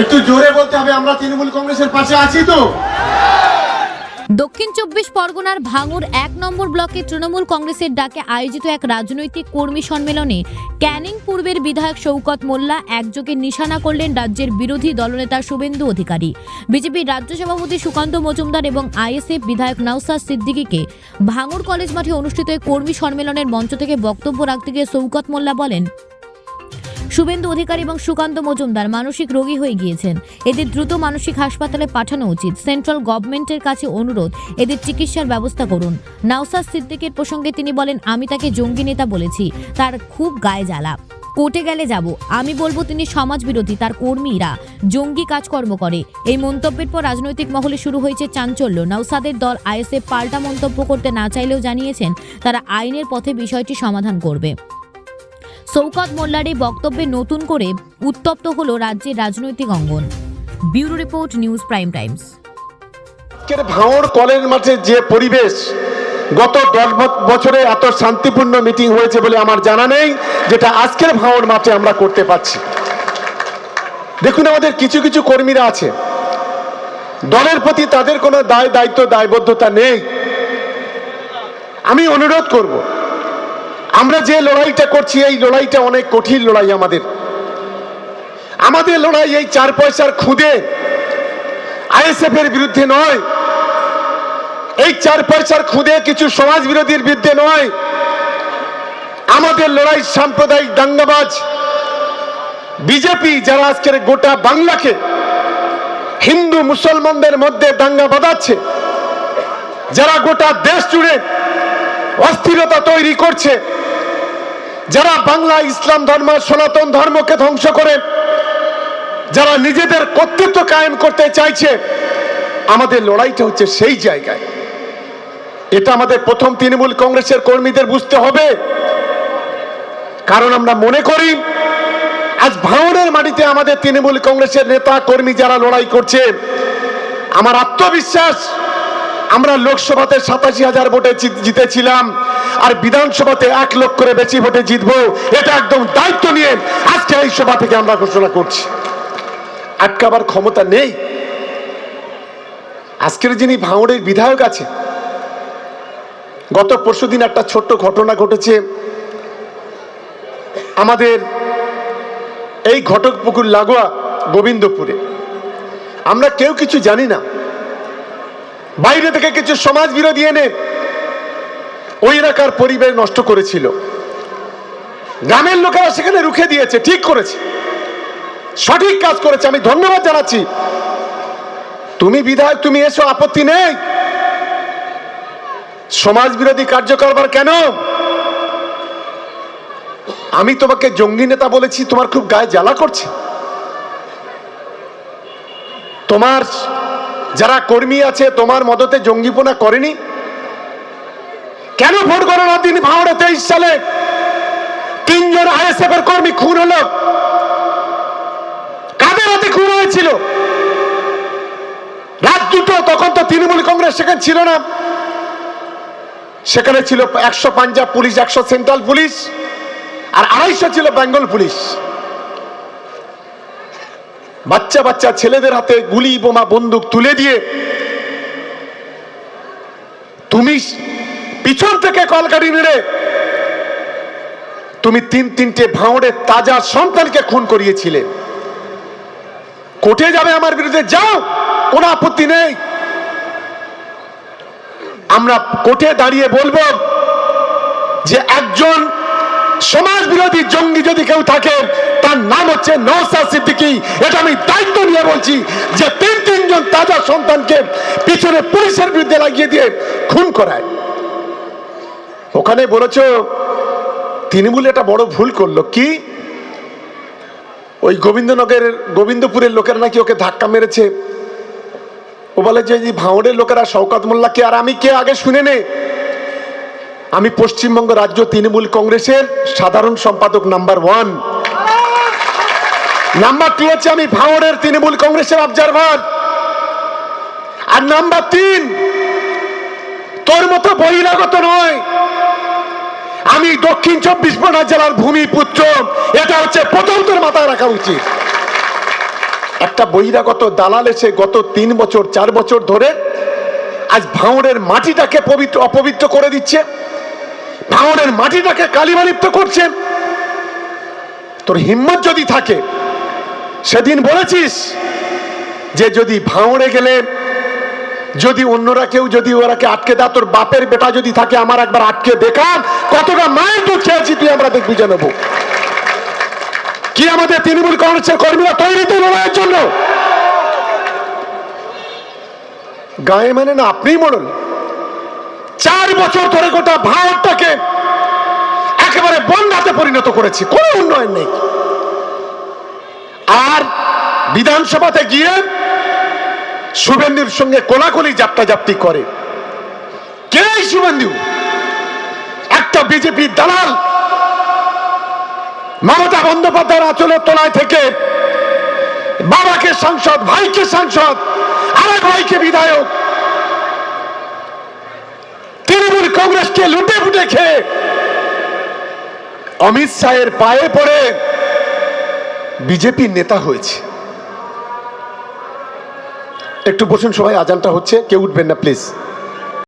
একটু জোরে বলতে হবে, আমরা তৃণমূল কংগ্রেসের পাশে আছি তো। দক্ষিণ চব্বিশ পরগনার ভাঙুর এক নম্বর ব্লকে তৃণমূল কংগ্রেসের ডাকে আয়োজিত এক রাজনৈতিক কর্মী সম্মেলনে ক্যানিং পূর্বের বিধায়ক শৌকত মোল্লা একযোগে নিশানা করলেন রাজ্যের বিরোধী দলনেতা শুভেন্দু অধিকারী। বিজেপির রাজ্য সভাপতি সুকান্ত মজুমদার এবং আইএসএফ বিধায়ক নওসাদ সিদ্দিকীকে ভাঙুর কলেজ মাঠে অনুষ্ঠিত কর্মী সম্মেলনের মঞ্চ থেকে বক্তব্য রাখতে গিয়ে শৌকত মোল্লা বলেন শুভেন্দু অধিকারী এবং সুকান্ত মজুমদার মানসিক রোগী হয়ে গিয়েছেন। এদের দ্রুত মানসিক হাসপাতালে পাঠানো উচিত। সেন্ট্রাল গভর্নমেন্টের কাছে অনুরোধ, এদের চিকিৎসার ব্যবস্থা করুন। নাওসাদ সিদ্দিকের প্রসঙ্গে তিনি বলেন, আমি তাকে জঙ্গি নেতা বলেছি। তার খুব গায়ে জ্বালা। কোর্টে গেলে যাব। আমি বলব তিনি সমাজ বিরোধী তার কর্মীরা। জঙ্গি কাজকর্ম করে। এই মন্তব্যের পর রাজনৈতিক মহলে শুরু হয়েছে চাঞ্চল্য। নওসাদের দল আইএসএফ পাল্টা মন্তব্য করতে না চাইলেও জানিয়েছেন, তারা আইনের পথে বিষয়টি সমাধান করবে। শৌকত মোল্লার এই বক্তব্যে নতুন করে উত্তপ্ত হলো রাজ্যের রাজনৈতিক অঙ্গন। Bureau report, news prime times. ভাঙড় কলেজ মাঠে যে পরিবেশ, গত দশ বছরে এত শান্তিপূর্ণ মিটিং হয়েছে বলে আমার জানা নেই, যেটা আজকের ভাঙড় মাঠে আমরা করতে পারছি। দেখুন আমাদের কিছু কিছু কর্মীরা আছে। দলের প্রতি তাদের কোনো দায় দায়িত্ব দায়বদ্ধতা নেই। আমি অনুরোধ করব আমরা যে লড়াইটা করছি, এই লড়াইটা অনেক কঠিন লড়াই আমাদের। আমাদের লড়াই এই চার পয়সার খুদে আইএসএফ এর বিরুদ্ধে নয়। এই চার পয়সার খুদে কিছু সমাজ বিরোধীর বিরুদ্ধে নয়। আমাদের লড়াই সাম্প্রদায়িক দাঙ্গাবাজ। বিজেপি যারা আজকের গোটা বাংলাকে হিন্দু মুসলমানদের মধ্যে দাঙ্গা বাঁধাচ্ছে, যারা গোটা দেশ জুড়ে অস্থিরতা তৈরি করছে যারা বাংলা ইসলাম ধর্ম, সনাতন ধর্মকে ধ্বংস করে, যারা নিজেদের কর্তৃত্ব কায়েম করতে চাইছে, আমাদের লড়াইটা হচ্ছে সেই জায়গায়। এটা আমাদের প্রথম তৃণমূল কংগ্রেসের কর্মীদের বুঝতে হবে। কারণ আমরা মনে করি, আজ ভাঙনের মাটিতে আমাদের তৃণমূল কংগ্রেসের নেতা, কর্মী যারা লড়াই করছে, আমার আত্মবিশ্বাস, আমরা লোকসভাতে সাতাশি হাজার ভোটে জিতেছিলাম। আর বিধানসভাতে এক লক্ষের বেশি ভোটে জিতবো, এটা একদম দায়িত্ব নিয়ে আজকে এই সভা থেকে আমরা ঘোষণা করছি। আটকাবার ক্ষমতা নেই। আজকের যিনি ভাঙড়ের বিধায়ক আছে, গত পরশুদিন একটা ছোট্ট ঘটনা ঘটেছে। আমাদের এই ঘটকপুকুর লাগোয়া গোবিন্দপুরে। আমরা কেউ কিছু জানি না। বাইরে থেকে কিছু সমাজ বিরোধী এনে ওই এলাকার পরিবেশ নষ্ট করেছিল। গ্রামের লোকেরা সেখানে রুখে দিয়েছে, ঠিক করেছে। সঠিক কাজ করেছে, আমি ধন্যবাদ জানাচ্ছি। তুমি বিধায়ক, তুমি এসো, আপত্তি নেই। সমাজ বিরোধী কার্য করবার কেন? আমি তোমাকে জঙ্গি নেতা বলেছি, তোমার খুব গায়ে জ্বালা করছে। তোমার যারা কর্মী আছে, তোমার মদতে জঙ্গিপনা করেনি কেন ভোট গণনার দিন ভাঙড়ে তেইশ সালে? তিনজন আইএসএফ এর কর্মী খুন হলো। কাদের হাতে খুন হয়েছিল? রাত দুটো, তখন তো তৃণমূল কংগ্রেস সেখানে ছিল না। সেখানে ছিল একশো পাঞ্জাব পুলিশ, একশো সেন্ট্রাল পুলিশ, আর আড়াইশো ছিল বেঙ্গল পুলিশ। বাচ্চা বাচ্চা ছেলেদের হাতে গুলি, বোমা, বন্দুক তুলে দিয়ে তুমি পিছন থেকে কলকাটি নেড়ে তুমি তিন তিনটে ভাঁড়ের তাজা সন্তানকে খুন করিয়েছিলে। কোর্টে যাবে আমার বিরুদ্ধে, যাও, কোনো আপত্তি নেই। আমরা কোর্টে দাঁড়িয়ে বলব যে একজন সমাজ বিরোধী জঙ্গি যদি কেউ থাকে, তার নাম হচ্ছে নওসাদ সিদ্দিকী। এটা আমি দায়িত্ব নিয়ে বলছি যে তিন তিনজন তাজা সন্তানকে পিছনে পুলিশের বিরুদ্ধে লাগিয়ে দিয়ে খুন করায়। ওখানে বলেছ, তৃণমূল একটা বড় ভুল করল। কি? ওই গোবিন্দনগরের, গোবিন্দপুরের লোকেরা নাকি ওকে ধাক্কা মেরেছে। ও বলে যে, এই ভাঙড়ের লোকেরা শওকাত মোল্লাকে, আর আমি কে? আগে শুনে নে। আমি পশ্চিমবঙ্গ রাজ্য তৃণমূল কংগ্রেসের সাধারণ সম্পাদক নাম্বার ওয়ান। নাম্বার টু হচ্ছে আমি ভাঙড়ের তৃণমূল কংগ্রেসের অবজারভার আর নাম্বার তিন, তোর মতো বহিরাগত নয়। আমি দক্ষিণ চব্বিশ পরগনা জেলার ভূমিপুত্র এটা হচ্ছে প্রথম মাথায় রাখা উচিত। একটা বহিরাগত দালাল এসে গত তিন বছর, চার বছর ধরে আজ ভাঙড়ের মাটিটাকে পবিত্র, অপবিত্র করে দিচ্ছে। ভাঙড়ের মাটিটাকে কালিমালিপ্ত করছে। তোর হিম্মত যদি থাকে, সেদিন বলেছিস যে যদি ভাঙড়ে গেলে যদি অন্যরা কেউ যদি ওরাকে আটকে দেয়, তোর বাপের বেটা যদি থাকে, আমার একবার আটকে দেখান কতটা মায়ের দুধ খেয়েছি তুই আমরা দেখ বুঝে নেব কি আমাদের তৃণমূল কংগ্রেসের কর্মীরা তৈরি তো লড়াইয়ের জন্য? গায়ে মানে না আপনি মরল চার বছর ধরে গোটা ভারতটাকে একেবারে বন্যাতে পরিণত করেছি, কোনো উন্নয়ন নেই। আর বিধানসভাতে গিয়ে শুভেন্দুর সঙ্গে কোলাকুলি জাপটা জাপটি করে। কে শুভেন্দু? একটা বিজেপি দালাল। মমতা বন্দ্যোপাধ্যায়ের আচলের তলায় থেকে বাবাকে সাংসদ, ভাইকে সাংসদ আরেক ভাইকে বিধায়ক। তৃণমূল কংগ্রেসকে লুটে ফুটে খেয়ে অমিত শাহের পায়ে পড়ে বিজেপির নেতা হয়েছে। একটু বসুন সবাই আজানটা হচ্ছে কেউ উঠবেন না প্লিজ